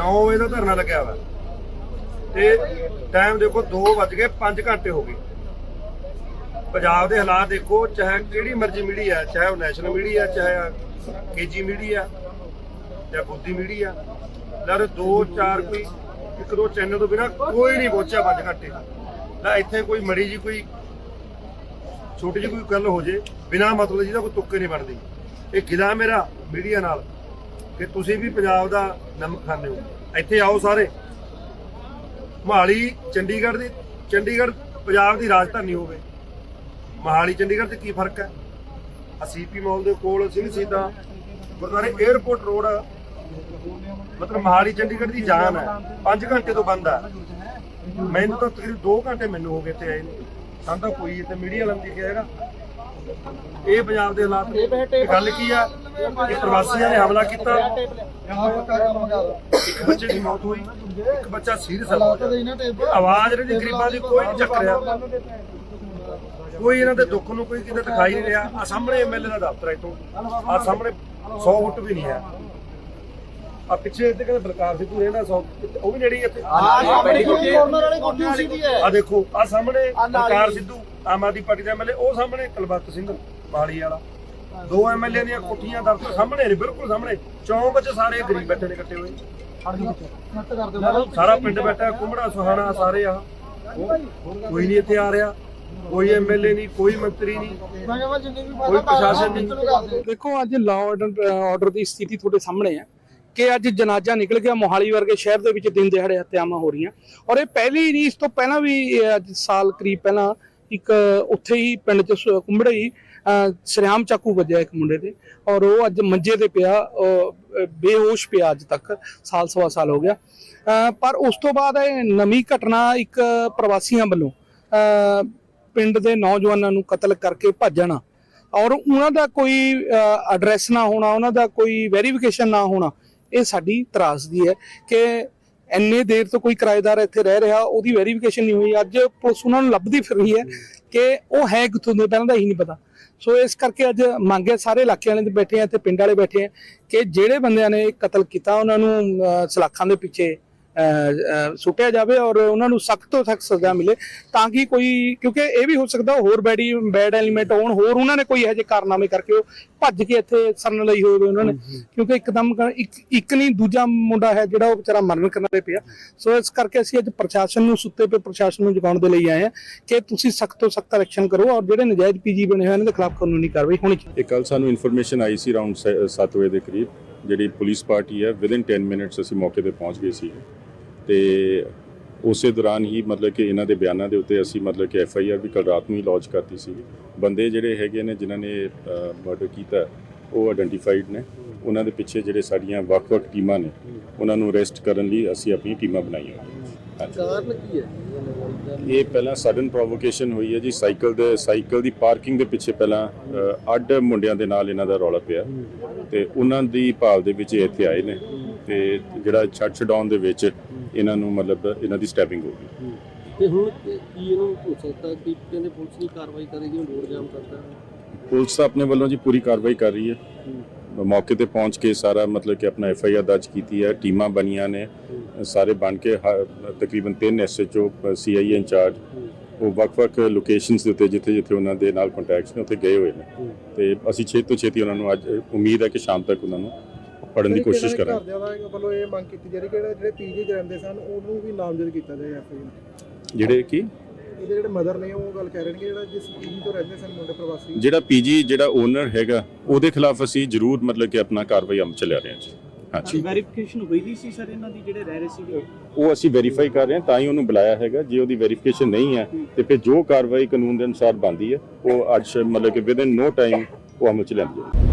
9 ਵਜੇ ਦਾ ਧਰਨਾ ਲੱਗਿਆ ਵਾ ਤੇ ਟਾਈਮ ਦੇਖੋ 2 ਵੱਜ ਗਏ 5 ਘੰਟੇ ਹੋ ਗਏ। ਪੰਜਾਬ ਦੇ ਹਾਲਾਤ ਦੇਖੋ, ਚਾਹੇ ਕਿਹੜੀ ਮਰਜ਼ੀ ਮੀਡੀਆ, ਚਾਹੇ ਉਹ ਨੈਸ਼ਨਲ ਮੀਡੀਆ, ਚਾਹੇ ਕੇਜੀ ਮੀਡੀਆ ਜਾਂ ਗੋਦੀ ਮੀਡੀਆ। ਲੜ ਦੋ, ਚਾਰ ਕੋਈ, ਇੱਕ ਦੋ ਚੈਨਲ ਤੋਂ ਬਿਨਾ ਕੋਈ ਨਹੀਂ ਪਹੁੰਚਿਆ 5 ਘੰਟੇ। ਨਾ ਇੱਥੇ ਕੋਈ ਮੜੀ ਜੀ ਕੋਈ, ਛੋਟੀ ਜਿਹੀ ਕੋਈ ਗੱਲ ਹੋ ਜੇ, ਬਿਨਾ ਮਤਲਬ ਜਿਹਦਾ ਕੋਈ ਤੁੱਕੇ ਨਹੀਂ ਬਣਦੀ। ਇਹ ਗਿਲਾ ਮੇਰਾ ਮੀਡੀਆ ਨਾਲ। ਕਿ ਤੁਸੀਂ ਵੀ ਪੰਜਾਬ ਦਾ ਨਮਕ ਖਾਂਦੇ ਹੋ। ਇੱਥੇ ਆਓ ਸਾਰੇ। ਮਹਾਲੀ ਚੰਡੀਗੜ੍ਹ ਦੀ ਚੰਡੀਗੜ੍ਹ ਪੰਜਾਬ ਦੀ ਰਾਜਧਾਨੀ ਹੋਵੇ। ਮਹਾਲੀ ਚੰਡੀਗੜ੍ਹ 'ਚ ਕੀ ਫ਼ਰਕ ਹੈ? ਆ ਸੀਪੀ ਮਾਲ ਦੇ ਕੋਲ ਸਿੰਘ ਸੀਤਾ ਗੁਰਦੁਆਰੇ 에어ਪੋਰਟ ਰੋਡ ਮਤਲਬ ਮਹਾਲੀ ਚੰਡੀਗੜ੍ਹ ਦੀ ਜਾਨ ਹੈ। 5 ਘੰਟੇ ਤੋਂ ਬੰਦ ਹੈ ਮੈਨੂੰ ਤਾਂ ਤਕਰੀਬਨ 2 ਘੰਟੇ ਮੈਨੂੰ ਹੋ ਗਏ ਤੇ ਆਏ ਨੂੰ। ਸਾਨੂੰ ਤਾਂ ਕੋਈ ਇੱਥੇ ਮੀਡੀਆ ਵਾਲਾ ਨਹੀਂ ਹੈਗਾ। ਇਹ ਪੰਜਾਬ ਦੇ ਹਾਲਾਤ। ਨੇ। ਗੱਲ ਕੀ ਆ? ਕਿ ਪ੍ਰਵਾਸੀਆਂ ਨੇ ਹਮਲਾ ਕੀਤਾ। ਇੱਕ ਬੱਚੇ ਦੀ ਮੌਤ ਹੋਈ ਇੱਕ ਬੱਚਾ ਸੀਰੀਅਸ ਹੈ ਆਵਾਜ਼ ਜਿਹੜੀ ਗਰੀਬਾਂ ਦੀ ਕੋਈ ਨਹੀਂ ਚੱਕ ਰਿਹਾ। ਕੋਈ ਇਹਨਾਂ ਦੇ ਦੁੱਖ ਨੂੰ ਕੋਈ ਕਿਤੇ ਦਿਖਾਈ ਨਹੀਂ ਰਿਹਾ। ਆ ਸਾਹਮਣੇ ਐਮਐਲਏ ਦਾ ਦਫ਼ਤਰ ਹੈ ਇਤੋਂ ਆ ਸਾਹਮਣੇ 100 ਫੁੱਟ ਵੀ ਨਹੀਂ ਹੈ। ਆ ਪਿੱਛੇ ਇੱਥੇ ਕਹਿੰਦੇ ਬਲਕਾਰ ਸਿੱਧੂ ਰਹਿੰਦਾ 100 ਉਹ ਵੀ ਨੇੜੇ ਹੀ ਇੱਥੇ। ਆ ਦੇਖੋ ਆ ਸਾਹਮਣੇ ਬਲਕਾਰ ਸਿੱਧੂ ਆਮ ਆਦਮੀ ਪਾਰਟੀ ਦਾ ਐਮਐਲਏ ਉਹ ਸਾਹਮਣੇ ਕੁਲਵੰਤ ਸਿੰਘ ਬਾਲੀ ਵਾਲਾ। ਦੋ ਐਮਐਲਏ ਦੀਆਂ ਕੋਠੀਆਂ ਦਫ਼ਤਰ ਸਾਹਮਣੇ ਨੇ ਬਿਲਕੁਲ ਸਾਹਮਣੇ। ਚੌਂਕ 'ਚ ਸਾਰੇ ਗਰੀਬ ਬੈਠੇ ਨੇ ਇਕੱਠੇ ਹੋਏ। ਸਾਰਾ ਪਿੰਡ ਬੈਠਾ ਹੈ, ਕੁੰਬੜਾ ਸੁਹਾਣਾ ਸਾਰੇ ਆ। ਕੋਈ ਨਹੀਂ ਇੱਥੇ ਆ ਰਿਹਾ। ਕੋਈ ਐਮਐਲਏ ਨਹੀਂ ਕੋਈ ਮੰਤਰੀ ਨਹੀਂ। ਕੋਈ ਪ੍ਰਸ਼ਾਸਨ ਨਹੀਂ। ਦੇਖੋ ਅੱਜ ਲਾਅ ਆਰਡਰ ਦੀ ਸਥਿਤੀ ਤੁਹਾਡੇ ਸਾਹਮਣੇ ਹੈ ਕਿ ਅੱਜ ਜਨਾਜ਼ਾ ਨਿਕਲ ਗਿਆ ਮੋਹਾਲੀ ਵਰਗੇ ਸ਼ਹਿਰ ਦੇ ਵਿੱਚ ਦਿਨ ਦਿਹਾੜੇ ਹੱਤਿਆਵਾਂ ਹੋ ਰਹੀਆਂ। ਔਰ ਇਹ ਪਹਿਲੀ ਨਹੀਂ ਇਸ ਤੋਂ ਪਹਿਲਾਂ ਵੀ ਅੱਜ ਸਾਲ ਕਰੀਬ ਪਹਿਲਾਂ ਇੱਕ ਉੱਥੇ ਹੀ ਪਿੰਡ ਚ ਕੁੰਬੜੇ ਹੀ ਸਰਿਆਮ ਚਾਕੂ ਵੱਜਿਆ ਇੱਕ ਮੁੰਡੇ ਤੇ ਔਰ ਉਹ ਅੱਜ ਮੰਜੇ ਤੇ ਪਿਆ ਬੇਹੋਸ਼ ਪਿਆ ਅੱਜ ਤੱਕ, ਸਾਲ ਸਵਾ ਸਾਲ ਹੋ ਗਿਆ। ਪਰ ਉਸ ਤੋਂ ਬਾਅਦ ਇਹ ਨਵੀਂ ਘਟਨਾ ਇੱਕ ਪ੍ਰਵਾਸੀਆਂ ਵੱਲੋਂ ਪਿੰਡ ਦੇ ਨੌਜਵਾਨਾਂ ਨੂੰ ਕਤਲ ਕਰਕੇ ਭੱਜਣਾ ਔਰ ਉਹਨਾਂ ਦਾ ਕੋਈ ਐਡਰੈਸ ਨਾ ਹੋਣਾ, ਉਹਨਾਂ ਦਾ ਕੋਈ ਵੈਰੀਫਿਕੇਸ਼ਨ ਨਾ ਹੋਣਾ, ਇਹ ਸਾਡੀ ਤਰਾਸਦੀ ਹੈ ਕਿ ਇੰਨੇ ਦੇਰ ਤੋਂ ਕੋਈ ਕਿਰਾਏਦਾਰ ਇੱਥੇ ਰਹਿ ਰਿਹਾ, ਉਹਦੀ ਵੈਰੀਫਿਕੇਸ਼ਨ ਨਹੀਂ ਹੋਈ। ਅੱਜ ਪੁਲਿਸ ਉਹਨਾਂ ਨੂੰ ਲੱਭਦੀ ਫਿਰ ਰਹੀ ਹੈ ਕਿ ਉਹ ਹੈ ਕਿੱਥੋਂ ਦੇ, ਪਹਿਲਾਂ ਦਾ ਹੀ ਨਹੀਂ ਪਤਾ। ਸੋ ਇਸ ਕਰਕੇ ਅੱਜ ਮੰਗ ਹੈ, ਸਾਰੇ ਇਲਾਕੇ ਵਾਲੇ ਬੈਠੇ ਆ ਤੇ ਪਿੰਡ ਵਾਲੇ ਬੈਠੇ ਆ ਕਿ ਜਿਹੜੇ ਬੰਦਿਆਂ ਨੇ ਕਤਲ ਕੀਤਾ, ਉਹਨਾਂ ਨੂੰ ਸਲਾਖਾਂ ਦੇ ਪਿੱਛੇ ਸੁੱਟਿਆ ਜਾਵੇ ਔਰ ਉਹਨਾਂ ਨੂੰ ਸਖਤ ਤੋਂ ਸਖਤ ਸਜ਼ਾ ਮਿਲੇ ਤਾਂ ਕਿ ਕੋਈ ਕਿਉਂਕਿ ਇਹ ਵੀ ਹੋ ਸਕਦਾ ਹੋਰ ਬੈਡੀ ਬੈਡ ਐਲੀਮੈਂਟ ਹੋਣ ਹੋਰ ਉਹਨਾਂ ਨੇ ਕੋਈ ਇਹੋ ਜਿਹੇ ਕਾਰਨਾਮੇ ਕਰਕੇ ਉਹ ਭੱਜ ਕੇ ਇੱਥੇ ਸਰਨ ਲਈ ਹੋਵੇ ਉਹਨਾਂ ਨੇ। ਕਿਉਂਕਿ ਇੱਕਦਮ ਇੱਕ ਨਹੀਂ ਦੂਜਾ ਮੁੰਡਾ ਹੈ ਜਿਹੜਾ ਉਹ ਵਿਚਾਰਾ ਮਰਨ ਕਿਨਾਰੇ ਪਿਆ। ਸੋ ਇਸ ਕਰਕੇ ਅਸੀਂ ਅੱਜ ਪ੍ਰਸ਼ਾਸਨ ਨੂੰ ਸੁੱਤੇ ਪਏ ਪ੍ਰਸ਼ਾਸਨ ਨੂੰ ਜਗਾਉਣ ਦੇ ਲਈ ਆਏ ਹਾਂ ਕਿ ਤੁਸੀਂ ਸਖਤ ਤੋਂ ਸਖਤ ਐਕਸ਼ਨ ਕਰੋ ਔਰ ਜਿਹੜੇ ਨਜਾਇਜ਼ ਪੀਜੀ ਬਣੇ ਹੋਏ ਇਹਨਾਂ ਦੇ ਖਿਲਾਫ ਕਾਨੂੰਨੀ ਕਾਰਵਾਈ ਹੋਣੀ ਚਾਹੀਦੀ। ਕੱਲ ਸਾਨੂੰ ਇਨਫੋਰਮੇਸ਼ਨ ਆਈ ਸੀ ਅਰਾਊਂਡ 7 ਵਜੇ ਦੇ ਕਰੀਬ। ਜਿਹੜੀ ਪੁਲਿਸ ਪਾਰਟੀ ਹੈ ਵਿਦਿਨ 10 ਮਿੰਟਸ ਅਸੀਂ ਮੌਕੇ ਤੇ ਪਹੁੰਚ ਗਏ ਸੀ ਤੇ ਉਸੇ ਦੌਰਾਨ ਹੀ ਮਤਲਬ ਕਿ ਇਹਨਾਂ ਦੇ ਬਿਆਨਾਂ ਦੇ ਉੱਤੇ ਅਸੀਂ ਮਤਲਬ ਕਿ ਐਫ ਆਈ ਆਰ ਵੀ ਕੱਲ ਰਾਤ ਨੂੰ ਹੀ ਲਾਂਚ ਕਰਤੀ ਸੀ ਬੰਦੇ ਜਿਹੜੇ ਹੈਗੇ ਨੇ, ਜਿਨ੍ਹਾਂ ਨੇ ਮਰਡਰ ਕੀਤਾ, ਉਹ ਆਇਡੈਂਟੀਫਾਈਡ ਨੇ। ਉਹਨਾਂ ਦੇ ਪਿੱਛੇ ਜਿਹੜੇ ਸਾਡੀਆਂ ਵੱਖ-ਵੱਖ ਟੀਮਾਂ ਨੇ, ਉਹਨਾਂ ਨੂੰ ਅਰੈਸਟ ਕਰਨ ਲਈ ਅਸੀਂ ਆਪਣੀਆਂ ਟੀਮਾਂ ਬਣਾਈਆਂ ਕਾਰਨ ਕੀ ਹੈ? ਇਹ ਪਹਿਲਾਂ ਸਡਨ ਪ੍ਰੋਵੋਕੇਸ਼ਨ ਹੋਈ ਹੈ ਜੀ ਸਾਈਕਲ ਦੇ ਸਾਈਕਲ ਦੀ ਪਾਰਕਿੰਗ ਦੇ ਪਿੱਛੇ ਪਹਿਲਾਂ ਅ, ਅੱਡ ਮੁੰਡਿਆਂ ਦੇ ਨਾਲ ਇਹਨਾਂ ਦਾ ਰੌਲਾ ਪਿਆ। ਤੇ ਉਹਨਾਂ ਦੀ ਭਾਲ ਦੇ ਵਿੱਚ ਇਹ ਇੱਥੇ ਆਏ ਨੇ। ਤੇ ਜਿਹੜਾ ਛੱਡ ਛਡਾਉਣ ਦੇ ਵਿੱਚ ਇਹਨਾਂ ਨੂੰ ਮਤਲਬ ਇਹਨਾਂ ਦੀ ਸਟੈਪਿੰਗ ਹੋ ਗਈ। ਤੇ ਹੁਣ ਕੀ ਇਹਨੂੰ ਹੋ ਸਕਦਾ ਕਿ ਕਹਿੰਦੇ ਪੁਲਿਸ ਨਹੀਂ ਕਾਰਵਾਈ ਕਰੇਗੀ ਰੋਡ ਜਾਮ ਕਰਦਾ ਪੁਲਿਸ ਤਾਂ ਆਪਣੇ ਵੱਲੋਂ ਜੀ ਪੂਰੀ ਕਾਰਵਾਈ ਕਰ ਰਹੀ ਹੈ। ਮੌਕੇ ਤੇ ਪਹੁੰਚ ਕੇ ਸਾਰਾ ਮਤਲਬ ਕਿ ਆਪਣਾ ਐਫ ਆਈ ਆਰ ਦਰਜ ਕੀਤੀ ਹੈ ਟੀਮਾਂ ਬਣੀਆਂ ਨੇ ਸਾਰੇ ਬਣ ਕੇ ਤਕਰੀਬਨ 3 S H O C I incharge ਉਹ ਵੱਖ-ਵੱਖ ਲੋਕੇਸ਼ਨਸ ਦੇ ਉੱਤੇ ਜਿੱਥੇ ਜਿੱਥੇ ਉਹਨਾਂ ਦੇ ਨਾਲ ਕੰਟੈਕਟਸ ਨੇ ਉੱਥੇ ਗਏ ਹੋਏ ਨੇ। ਤੇ ਅਸੀਂ ਛੇਤੀ ਤੋਂ ਛੇਤੀ ਉਹਨਾਂ ਨੂੰ ਅੱਜ ਉਮੀਦ ਹੈ ਕਿ ਸ਼ਾਮ ਤੱਕ ਉਹਨਾਂ ਨੂੰ ਫੜਨ ਦੀ ਕੋਸ਼ਿਸ਼ ਕਰਾਂਗੇ। ਵੱਲੋਂ ਇਹ ਮੰਗ ਕੀਤੀ ਜਾ ਰਹੀ ਕਿ ਜਿਹੜੇ ਜਿਹੜੇ ਪੀਜੀ ਰਹਿੰਦੇ ਸਨ ਉਹਨੂੰ ਵੀ ਨਾਮਜ਼ਦ ਕੀਤਾ ਜਾਏ ਐਫਆਈ ਜਿਹੜੇ ਕੀ? ਇਹਦੇ ਜਿਹੜੇ ਮਦਰ ਨੇ ਉਹ ਗੱਲ ਕਹਿ ਰਹੇ ਨੇ ਕਿ ਜਿਹੜਾ ਜਿਸ ਪੀਜੀ ਤੋਂ ਰਹਿੰਦੇ ਸਨ ਮੁੰਡੇ ਪ੍ਰਵਾਸੀ। ਜਿਹੜਾ ਪੀਜੀ ਜਿਹੜਾ ਓਨਰ ਹੈਗਾ ਉਹਦੇ ਖਿਲਾਫ ਅਸੀਂ ਜ਼ਰੂਰ ਮਤਲਬ ਕਿ ਆਪਣਾ ਕਾਰਵਾਈ ਅਮਲ ਚ ਲਿਆ ਰਹੇ ਹਾਂ ਜੀ। ਹਾਂਜੀ ਵੈਰੀਫਿਕੇਸ਼ਨ ਹੋਈ ਦੀ ਸੀ ਸਰ ਇਹਨਾਂ ਦੀ ਜਿਹੜੇ ਰਹਿ ਰਹੇ ਸੀ ਉਹ ਅਸੀਂ ਵੈਰੀਫਾਈ ਕਰ ਰਹੇ ਹਾਂ ਤਾਂ ਹੀ ਉਹਨੂੰ ਬੁਲਾਇਆ ਹੈਗਾ। ਜੇ ਉਹਦੀ ਵੈਰੀਫਿਕੇਸ਼ਨ ਨਹੀਂ ਹੈ ਤੇ ਫਿਰ ਜੋ ਕਾਰਵਾਈ ਕਾਨੂੰਨ ਦੇ ਅਨੁਸਾਰ ਬਣਦੀ ਹੈ ਉਹ ਅੱਜ ਮਤਲਬ ਕਿ ਵਿਦਨ ਨੋ ਟਾਈਮ ਉਹ ਅਮਲ ਚ ਲੈਂਦੀ ਹੈ